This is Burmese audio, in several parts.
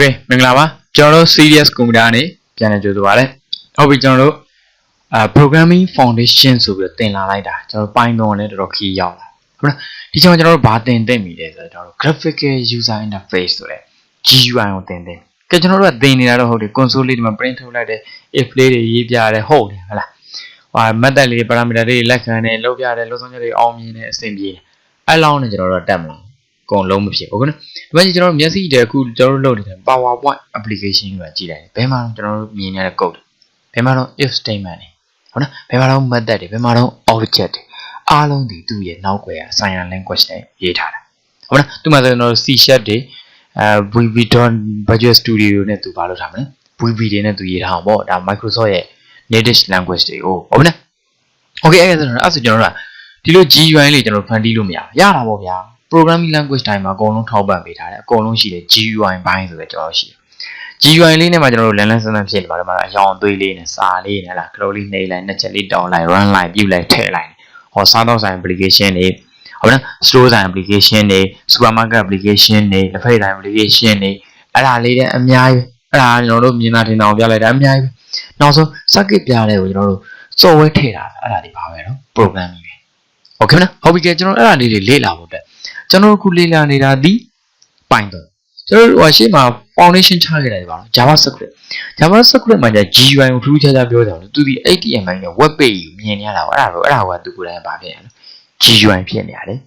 เคမင်္ဂလာပါကျွန်တော်တို့ serious computer နဲ့ပြန်လည်ကြိုဆိုပါရစေဟုတ်ပြီကျွန်တော်တို့အာ programming foundation ဆိုပြီးတော့သင်လာလိုက်တာကျွန်တော် Python နဲ့တော်တော်ခီးရောက်လာဟုတ်လားဒီချိန်မှာကျွန်တော်တို့ဘာသင်သိပြီလဲဆိုတော့ကျွန်တော်တို့ graphical user interface ဆိုတဲ့ GUI ကိုသင်သိကဲကျွန်တော်တို့ကသင်နေတာတော့ဟုတ်တယ် console လေးဒီမှာ print ထုတ်လိုက်တယ် if လေးတွေရေးပြရတယ်ဟုတ်တယ်ဟုတ်လားဟာ method လေး parameter တွေလက်ခံတယ်လုပ်ပြတယ်လုပ်ဆောင်ချက်တွေအောင်မြင်တယ်အဆင်ပြေတယ်အဲ့လောက်နဲ့ကျွန်တော်တို့ကတက်မလား အကုန်လုံးမဖြစ်ဘူးကွနော်ဒီမှာကျွန်တော်တို့မျက်စိတည်းအခုကျွန်တော်တို့လုပ်နေတဲ့ PowerPoint application ကိုကြည့်လိုက်ဘယ်မှာကျွန်တော်တို့မြင်ရတဲ့ code ဘယ်မှာတော့ if statement တွေဟုတ်နော်ဘယ်မှာတော့ method တွေဘယ်မှာတော့ object တွေအားလုံးဒီသူ့ရဲ့နောက်ွယ်က assignment language နဲ့ရေးထားတာဟုတ်နော်သူ့မှာဆိုကျွန်တော်တို့ C# တွေအဲ VB.Visual Studio နဲ့သူဘာလုပ်ထားမလဲ VB တွေနဲ့သူရေးထားအောင်ပေါ့ဒါ Microsoft ရဲ့ native language တွေကိုဟုတ်မလား Okay အဲ့ဒါဆိုတော့အဲ့ဆိုကျွန်တော်တို့ကဒီလို GUI လေးကျွန်တော်ဖန်တီးလို့မရဘူးရတာပေါ့ဗျာ programming language တိုင်းမှာအကုန်လုံးထောက်ပံ့ပေးထားတယ်အကုန်လုံးရှိတယ် GUI ဘိုင်းဆိုတဲ့ကျွန်တော်ရှိတယ် GUI လေးနဲ့မှကျွန်တော်တို့လန်လန်ဆန်းဆန်းဖြစ်နေပါတယ်မှာအရောင်အသွေးလေးနဲ့စာလေးနဲ့လား scroll လေးနှိပ်လိုက်နှစ်ချက်လေးတောင်းလိုက် run လိုက်ပြုတ်လိုက်ထည့်လိုက်ဟောစားတော့ဆိုင် application တွေဟုတ်လား store ဆိုင် application တွေ supermarket application တွေလက်ဖက်ဆိုင် application တွေအဲ့ဒါလေးတဲ့အများကြီးအဲ့ဒါကျွန်တော်တို့မြင်တာထင်တာကိုပြလိုက်တာအများကြီးနောက်ဆုံး circuit ပြတဲ့ကိုကျွန်တော်တို့ software ထည့်တာအဲ့ဒါတွေပါပဲနော် programming ပဲဟုတ်ကဲ့မလားဟုတ်ပြီကဲကျွန်တော်အဲ့ဒါလေးတွေလေ့လာဖို့အတွက် ကျွန်တော်တို့ခုလေ့လာနေတာဒီ Python ကျွန်တော်တို့ဟိုရှေ့မှာ foundation ချခဲ့တယ်ပါတော့ JavaScript JavaScript မှာじゃ GUI ကိုထူးထူးခြားခြားပြောကြတယ်သူဒီ HTML နဲ့ web page ကိုမြင်နေရတာပေါ့အဲ့ဒါတော့အဲ့ဒါကသူကိုယ်တိုင်ပါဖြစ်ရတယ် GUI ဖြစ်နေရတယ်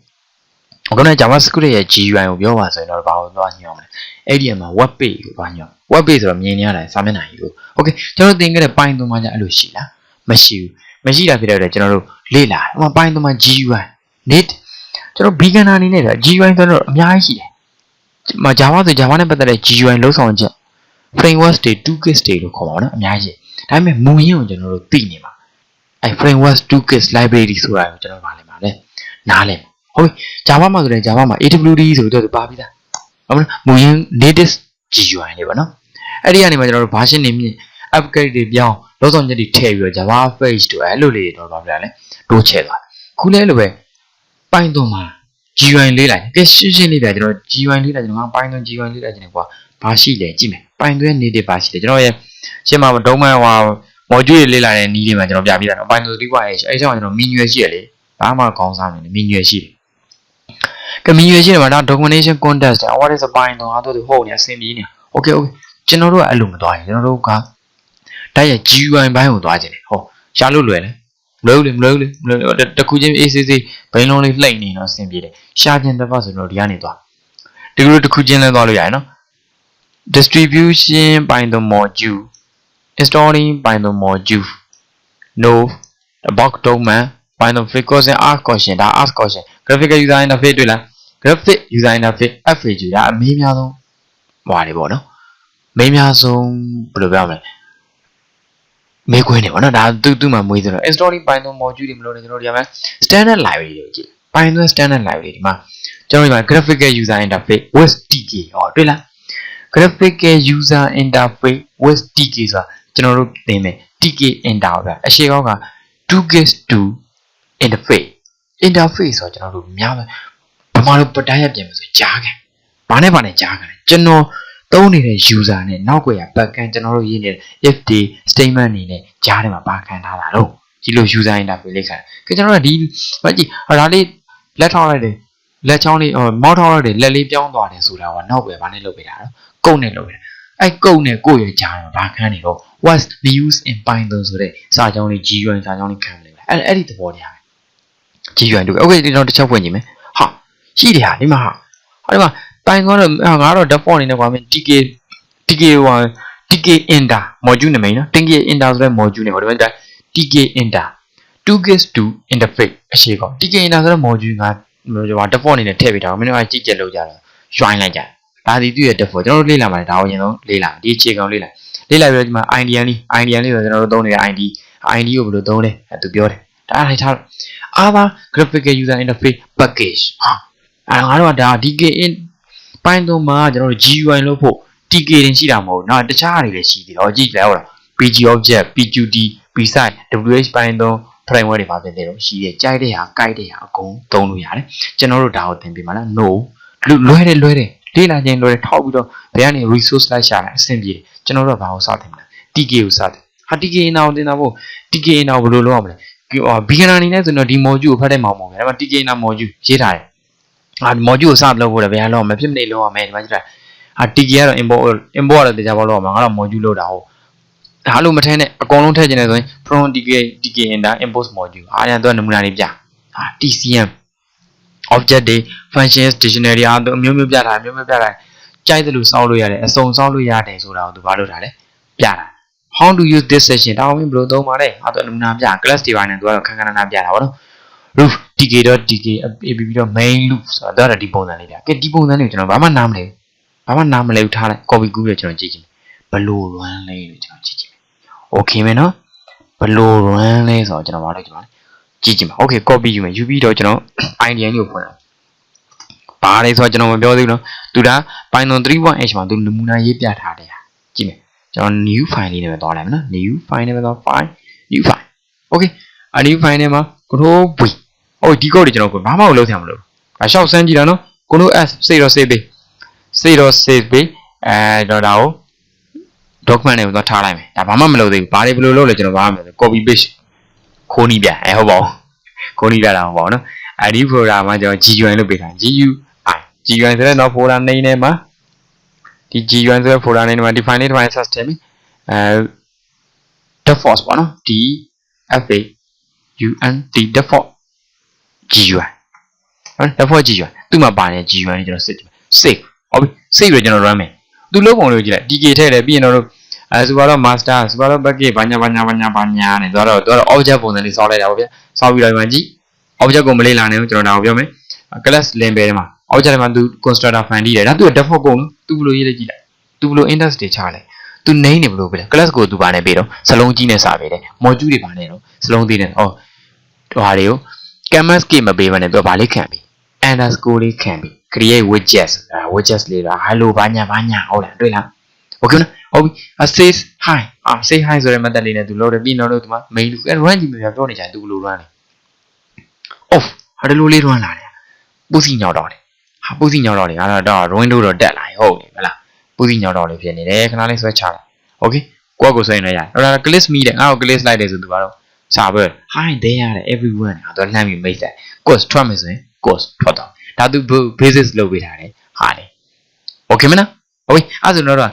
ဟိုကနေ့ JavaScript ရဲ့ GUI ကိုပြောပါဆိုရင်တော့ဘာလို့သွားညွှန်မလဲအဲ့ဒီမှာ web page ကိုသွားညွှန် web page ဆိုတော့မြင်နေရတာစာမျက်နှာကြီးကို Okay ကျွန်တော်သင်ခဲ့တဲ့ Python မှာじゃအဲ့လိုရှိလားမရှိဘူးမရှိတာဖြစ်တဲ့အတွက်ကျွန်တော်တို့လေ့လာတယ်ဟိုမှာ Python မှာ GUI need ကျွန်တော် beginner အနေနဲ့ GUI ဆိုတော့အများကြီးရှိတယ်မ Java ဆို Java နဲ့ပတ်သက်တဲ့ GUI လုံးဆောင်ချက် framework တွေ toolkits တွေလို့ခေါ်ပါတော့အများကြီးဒါပေမဲ့မူရင်းကိုကျွန်တော်တို့သိနေမှာအဲ framework toolkits library ဆိုတာကိုကျွန်တော်ဗာလဲမှာလဲနားလဲဟုတ်ပြီ Java မှာဆိုရင် Java မှာ AWD ဆိုတော့ပါပြီးသားဟုတ်မလားမူရင်း native GUI တွေပါနော်အဲ့ဒီကနေမှကျွန်တော်တို့ version တွေမြင့် upgrade တွေပြောင်းလုံးဆောင်ချက်တွေထည့်ပြီးတော့ Java page တွေအဲ့လိုလေးတွေတော့ဗာပြလဲတိုးချဲ့သွားခုလဲလိုပဲ Python မှာ GUI လေးလိုက်ကဲရှင်းရှင်းလေးပြကျွန်တော် GUI လေးလိုက်ကျွန်တော် Python GUI လေးလိုက်ကျွန်တော်ကွာဘာရှိလဲကြည့်မယ် Python ရဲ့ native ဘာရှိလဲကျွန်တော်ရဲ့ရှင်းမှာဒုံးမှဟို module တွေလေးလာတဲ့နည်းလေးမှာကျွန်တော်ပြပြတာနော် Python 3.h အဲ့ဒီမှာကျွန်တော် manual ရှိရလေဘာမှကောင်းစားမနေ manual ရှိတယ်က manual ရှိတယ်မှာဒါ documentation context what is a Python အားတို့ဟုတ်နေအဆင်ပြေနေ okay okay ကျွန်တော်တို့ကအဲ့လိုမသွားရင်ကျွန်တော်တို့ကတိုက်ရဲ့ GUI ဘိုင်းကိုသွားခြင်းလေဟောရှားလို့လွယ်လဲ မလို့လေမလို့လေမလို့တခုချင်း ACC ဘိန်းလုံးလေးလှိမ့်နေတော့အဆင်ပြေတယ်ရှားခြင်းတစ်ပတ်ဆိုတော့ဒီကနေသွားဒီလိုတစ်ခုချင်းလဲသွားလို့ရတယ်နော် distribution python module installing python module no box document python figures and art question ဒါ art question graphical user interface တွေ့လား graphic user interface FAQ ဒါအမေးများဆုံးဟွာတွေပေါ့နော်မေးများဆုံးဘယ်လိုပြောမလဲ မေးခွန်းတွေပေါ့နော်ဒါသူသူ့မှာမွေးဆိုတော့ installing python module တွေမလို့နေကျွန်တော်တို့ဒီမှာ standard library တွေကြည့် python standard library ဒီမှာကျွန်တော်ဒီမှာ graphical user interface with tk ဟောတွေ့လား graphical user interface with tk ဆိုတာကျွန်တော်တို့သင်မယ် tk enter ပဲအရှိကောင်းက to get to interface interface ဆိုတော့ကျွန်တော်တို့များမယ်ဘာမှလို့ပတိုင်းရပြင်မဆိုကြားခံဘာနဲ့ဘာနဲ့ကြားခံကျွန်တော် သုံးနေတဲ့ user နဲ့နောက်ွယ်ရ backend ကျွန်တော်တို့ရေးနေတဲ့ if တွေ statement တွေနဲ့ကြားထဲမှာပါခံထားတာတော့ဒီလို user interface လေးခံတယ်ကျွန်တော်တို့ဒီမကြည့်ဒါလေးလက်ထောက်လိုက်တယ်လက်ချောင်းလေးဟိုမောက်ထောက်လိုက်တယ်လက်လေးပြောင်းသွားတယ်ဆိုတာကနောက်ွယ်ဘာနဲ့လုပ်ပေးတာတော့ကုတ်နဲ့လုပ်ပေးတာအဲ့ကုတ်နဲ့ကိုယ့်ရဲ့ကြားတော့ဘာခံနေတော့ what's the use in python ဆိုတဲ့စာကြောင်းလေး GUI စာကြောင်းလေးခံနေတယ်အဲ့အဲ့ဒီသဘောတရားပဲ GUI တို့ okay ဒီတော့တစ်ချက်ဖွင့်ကြည့်မယ်ဟာရှိတယ်ဟာဒီမှာဟာဟာဒီမှာ python တော့ငါတော့ default အနေနဲ့ကွာမင်း tk tk ဟို tk enter module နာမည်နော် tk enter ဆိုတဲ့ module နဲ့ဟိုဒီမှာ tk enter 2 gets to interface အရှိကော tk enter ဆိုတဲ့ module ကဟို default အနေနဲ့ထည့်ပေးတာမင်းတို့ကကြည့်ကြလို့ကြတာ join လိုက်ကြဒါဒီသူ့ရဲ့ default ကျွန်တော်တို့လေ့လာမှာဒါကိုအရင်ဆုံးလေ့လာဒီအခြေခံလေ့လာလေ့လာပြီးတော့ဒီမှာ IDN လေး IDN လေးဆိုကျွန်တော်တို့သုံးနေတဲ့ ID ID ကိုဘယ်လိုသုံးလဲအဲသူပြောတယ်ဒါအားထိုက်ထား other graphical user interface package ဟာအဲငါတို့ကဒါ DK in Python မှာကျွန်တော်တို့ GUI လို့ဖို့ TK တင်ရှိတာမဟုတ်ဘူးเนาะတခြားတွေလည်းရှိသေးတယ်ဟောကြည့်လဲဟုတ်လား PG object PQD bsite WH Python framework တွေပါပြင်တယ်တော့ရှိတယ်ကြိုက်တဲ့ဟာကြိုက်တဲ့ဟာအကုန်သုံးလို့ရတယ်ကျွန်တော်တို့ဒါကိုသင်ပေးမှာလား no လွယ်တယ်လွယ်တယ် လေ့လာခြင်းလိုတယ်ထောက်ပြီးတော့ဘယ်ကနေ resource လိုက်ရှာလိုက်အဆင်ပြေတယ်ကျွန်တော်တို့ကဘာကိုစတင်မလဲ TK ကိုစတင်ဟာ TK နာကိုတင်တာပေါ့ TK နာကိုဘယ်လိုလုပ်ရမလဲဟော beginner အနေနဲ့ဆိုတော့ဒီ module ကိုဖတ်တဲ့မှာမဟုတ်ဘူးဒါပေမဲ့ TK နာ module ရေးထားတယ် ဟာ module ကိုစလုပ်ဖို့လည်းဘယ်ဟာလုပ်ရမလဲဖြစ်မနေလုပ်ရမယ်ဒီမှာကြည့်လိုက်ဟာ TK ကတော့ import import ကတော့တရားပေါ်လုပ်ရမှာငါတော့ module လုပ်တာဟုတ်ဒါလို့မထင်းနဲ့အကုန်လုံးထည့်ကျင်တယ်ဆိုရင် from TK TK enter import module အားရတော့နမူနာလေးပြဟာ TCM object တွေ functions dictionary အားတို့အမျိုးမျိုးပြတာအမျိုးမျိုးပြတာကြိုက်တယ်လို့စောက်လို့ရတယ်အစုံစောက်လို့ရတယ်ဆိုတာကိုသူဘာလုပ်တာလဲပြတာ how to use this session ဒါဝင်ဘယ်လိုသုံးပါလဲအဲ့တော့နမူနာပြ class တွေပိုင်းနဲ့သူကတော့ခန်းခန်းနာနာပြတာဗောနော် roof tk.tk app.main loop ဆိုတာဒါတော့ဒီပုံစံလေးပြကဲဒီပုံစံလေးကိုကျွန်တော်ဘာမှနားမလဲဘာမှနားမလဲဘူးထားလိုက် copy ကူးပြီးကျွန်တော်ကြည့်ကြည့်ဘယ်လို run လဲလို့ကျွန်တော်ကြည့်ကြည့် okay မယ်နော်ဘယ်လို run လဲဆိုတော့ကျွန်တော်မလုပ်ကြပါနဲ့ကြည့်ကြည့်ပါ okay copy ယူမယ်ယူပြီးတော့ကျွန်တော် idea ကိုဖွင့်လိုက်ဘာလဲဆိုတော့ကျွန်တော်မပြောသေးဘူးနော်သူက Python 3.h မှာသူနမူနာရေးပြထားတယ်ကြည့်မယ်ကျွန်တော် new file လေးနဲ့ပဲသွားလိုက်မယ်နော် new file နဲ့ပဲသွား file new file okay အ new file နဲ့မှာ control v ဟိုဒီ code တွေကျွန်တော်ဘာမှမလုပ်ဆရာမလို့ဒါရှောက်စမ်းကြည့်တာနော် control s စိတ်တော့ save ပေးစိတ်တော့ save ပေးအဲတော့ဒါကို document နဲ့တော့ထားလိုက်မယ်ဒါဘာမှမလုပ်သေးဘူးဘာတွေဘယ်လိုလုပ်လဲကျွန်တော်ဘာမှမလုပ် copy paste ခိုးနီးပြအဲဟုတ်ပါဘူးခိုးနီးပြတာဟုတ်ပါဘူးနော်အဲဒီ folder မှာကျွန်တော် GUI လို့ပေးထား GUI GUI ဆိုတဲ့တော့ folder name နဲ့မှာဒီ GUI ဆိုတဲ့ folder name မှာ define လေး define access ထည့်ပြီအဲ default ပေါ့နော် D F A U N T default GUI ဟုတ် default GUI သူ့မှာပါတဲ့ GUI ကိုကျွန်တော်စစ်ကြည့်မယ် save ဟုတ်ပြီ save ရကျွန်တော် run မယ်သူလုံးပုံလေးကိုကြည့်လိုက် DK ထည့်တယ်ပြီးရင်တော့အဲဆိုတော့ master ဆိုတော့ bucket ဘာညာဘာညာဘာညာဘာညာနဲ့ဆိုတော့တော့ object ပုံစံလေးစောက်လိုက်တာပေါ့ဗျာစောက်ပြီးတော့ဒီမှာကြည့် object ကိုမလေးလာနဲ့ကျွန်တော်ဒါကိုပြောမယ် class link ပဲထဲမှာ object ထဲမှာသူ constructor fan တည်တယ်ဒါသူ default ကုန်သူဘယ်လိုရေးလဲကြည့်လိုက်သူဘယ်လို index တွေချလဲသူ name တွေဘယ်လိုပဲလဲ class ကိုသူပါနေပေးတော့စလုံးကြီးနဲ့စာပေးတယ် module တွေပါနေတော့စလုံးသေးတယ်ဩဟိုဟာတွေကို canvas key မပေးဘဲနဲ့သူကဘာလေးခံပြီ underscore လေးခံပြီ create widgets အဲ widgets လေးက hello ဘာညာဘာညာဟုတ်လားတွေ့လား okay နော်ဟုတ်ပြီ say hi အာ say hi ဆိုတဲ့ method လေးနဲ့သူလုပ်တယ်ပြီးတော့လို့ဒီမှာ main လို့ run ကြည့်မြင်ပြောနေကြတယ်သူဘယ်လို run လဲ off ဟာဒီလိုလေး run လာတယ်ပူစီညောက်တော့တယ်ဟာပူစီညောက်တော့တယ်အဲ့တော့ window တော့တက်လာပြီဟုတ်ပြီမလားပူစီညောက်တော့လေးဖြစ်နေတယ်ခဏလေးဆွဲချလိုက် okay ကိုယ့်ကိုဆွဲနေရတယ်အဲ့ဒါ click me တဲ့ငါ့ကို click လိုက်တယ်ဆိုသူကတော့ စာပဲ hi there ရတယ် everyone ဟာတော့လှမ်းပြီးမိတ်ဆက် course ထွက်မယ်ဆိုရင် course ထွက်တော့ဒါသူ basis လုပ်ပေးထားတယ်ဟာလေ okay မလား okay အဲ့ဆိုတော့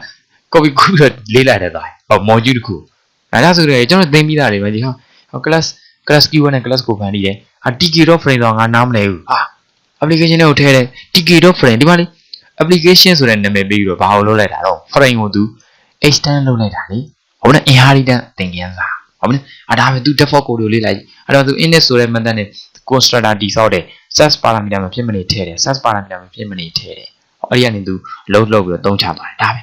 copy ကူးတော့လေးလိုက်တယ်သွားဟော module တစ်ခုဒါကြဆိုတော့ကျွန်တော်သိပြီးသားတွေပဲဒီဟာဟော class class keyword နဲ့ class ကိုဖန်တီးတယ်ဟာ tk.frame တော့ငါနားမလဲဘူးဟာ application တွေကိုထည့်တယ် tk.frame ဒီမှာလေ application ဆိုတဲ့နာမည်ပေးပြီးတော့ဘာလို့လုပ်လိုက်တာတော့ frame ကိုသူ extend လုပ်လိုက်တာလေဟုတ်တယ် inheritance သင်ခန်းစာ ဟုတ်တယ်အဲဒါပဲသူ default code ကိုလေးလိုက်အဲ့တော့သူ index ဆိုတဲ့ method နဲ့ constructor တိဆောက်တယ် set parameter မှာဖြစ်မနေထည့်တယ် set parameter မှာဖြစ်မနေထည့်တယ်အဲ့ဒီကနေသူ load လုပ်ပြီးတော့သုံးချသွားတယ်ဒါပဲ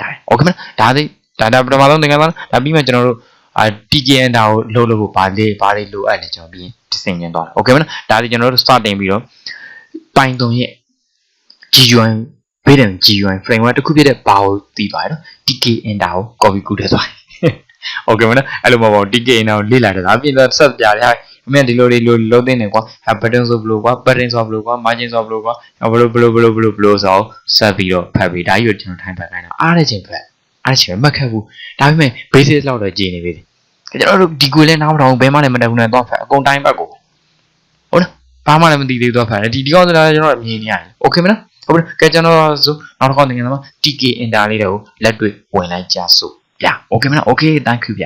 ဒါပဲ okay မလားဒါသိဒါဒါပထမဆုံးသင်ခန်းစာဒါပြီးမှကျွန်တော်တို့အာ TKN ဒါကိုလှုပ်လို့ဖို့ဘာလေးဘာလေးလိုအပ်လဲကျွန်တော်ပြီးဒီစင်ကျင်သွားတယ် okay မလားဒါဒီကျွန်တော်တို့ start တင်ပြီးတော့ Python ရဲ့ GUI ဘေးတယ် GUI framework တစ်ခုဖြစ်တဲ့ဘာကိုသိသွားရနော် TKN ဒါကို copy ကူးထည့် သွားတယ် okay မလားအဲ့လိုမဟုတ်ပါဘူး TKN ဒါကိုလေ့လာတယ်ဒါအပြင်တော့ဆက်ပြရတယ်ဟာအမေဒီလိုလေးလိုလုံးသိနေကွာ button ဆိုဘလို့ကွာ button ဆိုဘလို့ကွာ margin ဆိုဘလို့ကွာဘလို့ဘလို့ဘလို့ဘလို့ဘလို့ဆိုဆက်ပြီးတော့ဖတ်ပြီးဒါကြီးကိုကျွန်တော်ထိုင်ဖတ်ခိုင်းတာအားတဲ့ချိန်ဖတ်အားတဲ့ချိန်မခက်ဘူးဒါပေမဲ့ basic လောက်တော့ကြည်နေပြီကျွန်တော်တို့ဒီကွေလဲနားမတော်ဘယ်မှလည်းမတက်ဘူးနဲ့တော့ဖတ်အကုန်တိုင်းဘက်ကိုဟုတ်လားဘာမှလည်းမသိသေးတော့ဖတ်တယ်ဒီဒီကောင်းစရာကျွန်တော်မြင်နေရတယ် okay မလားဟုတ်ပြီကဲကျွန်တော်ဆိုနောက်တစ်ခေါက်သင်ရမှာ TK enter လေးတွေကိုလက်တွေ့ဝင်လိုက်ကြစို့ ဗျ okay မလား okay thank you ဗျ